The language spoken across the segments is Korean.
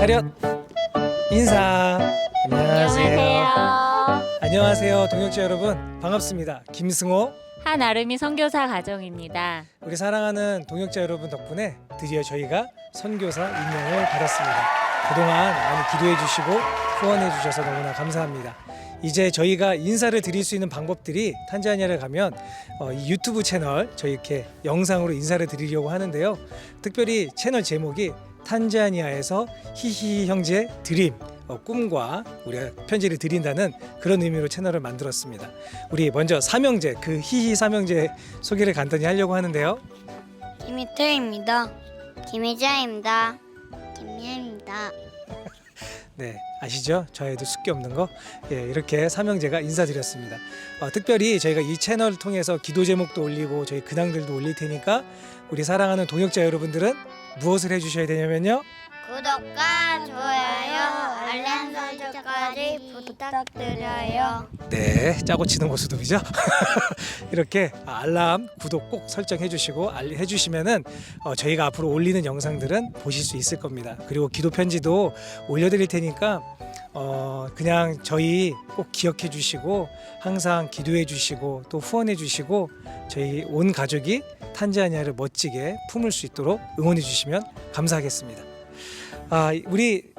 차렷. 인사. 안녕하세요. 안녕하세요. 동역자 여러분. 반갑습니다. 김승호. 한아름이 선교사 가정입니다. 우리 사랑하는 동역자 여러분 덕분에 드디어 저희가 선교사 임명을 받았습니다. 그동안 많이 기도해 주시고 후원해 주셔서 너무나 감사합니다. 이제 저희가 인사를 드릴 수 있는 방법들이 탄자니아를 가면 어, 이 유튜브 채널 저희 이렇게 영상으로 인사를 드리려고 하는데요. 특별히 채널 제목이 탄자니아에서 히히 형제 드림 어, 꿈과 우리가 편지를 드린다는 그런 의미로 채널을 만들었습니다. 우리 먼저 삼형제 그 히히 삼형제 소개를 간단히 하려고 하는데요. 김희태입니다. 김희자입니다. 김미애입니다. 네 아시죠? 저에도 숙기 없는 거 예, 이렇게 삼형제가 인사드렸습니다. 어, 특별히 저희가 이 채널을 통해서 기도 제목도 올리고 저희 근황들도 올릴 테니까 우리 사랑하는 동역자 여러분들은 무엇을 해주셔야 되냐면요. 구독과 좋아요, 알람 설정까지 부탁드려요. 네, 짜고 치는 모습이죠. 이렇게 알람, 구독 꼭 설정해 주시고 알- 해 주시면은 어, 저희가 앞으로 올리는 영상들은 보실 수 있을 겁니다. 그리고 기도 편지도 올려 드릴 테니까 어, 그냥 저희 꼭 기억해 주시고 항상 기도해 주시고 또 후원해 주시고 저희 온 가족이 탄자니아를 멋지게 품을 수 있도록 응원해 주시면 감사하겠습니다. 아, 우리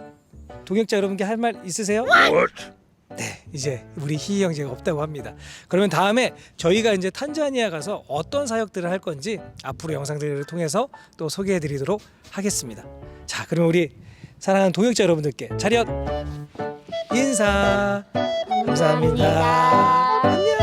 동역자 여러분께 할 말 있으세요? 네, 이제 우리 희희 형제가 없다고 합니다. 그러면 다음에 저희가 이제 탄자니아 가서 어떤 사역들을 할 건지 앞으로 영상들을 통해서 또 소개해 드리도록 하겠습니다. 자, 그럼 우리 사랑하는 동역자 여러분들께 차렷 인사 감사합니다. 안녕.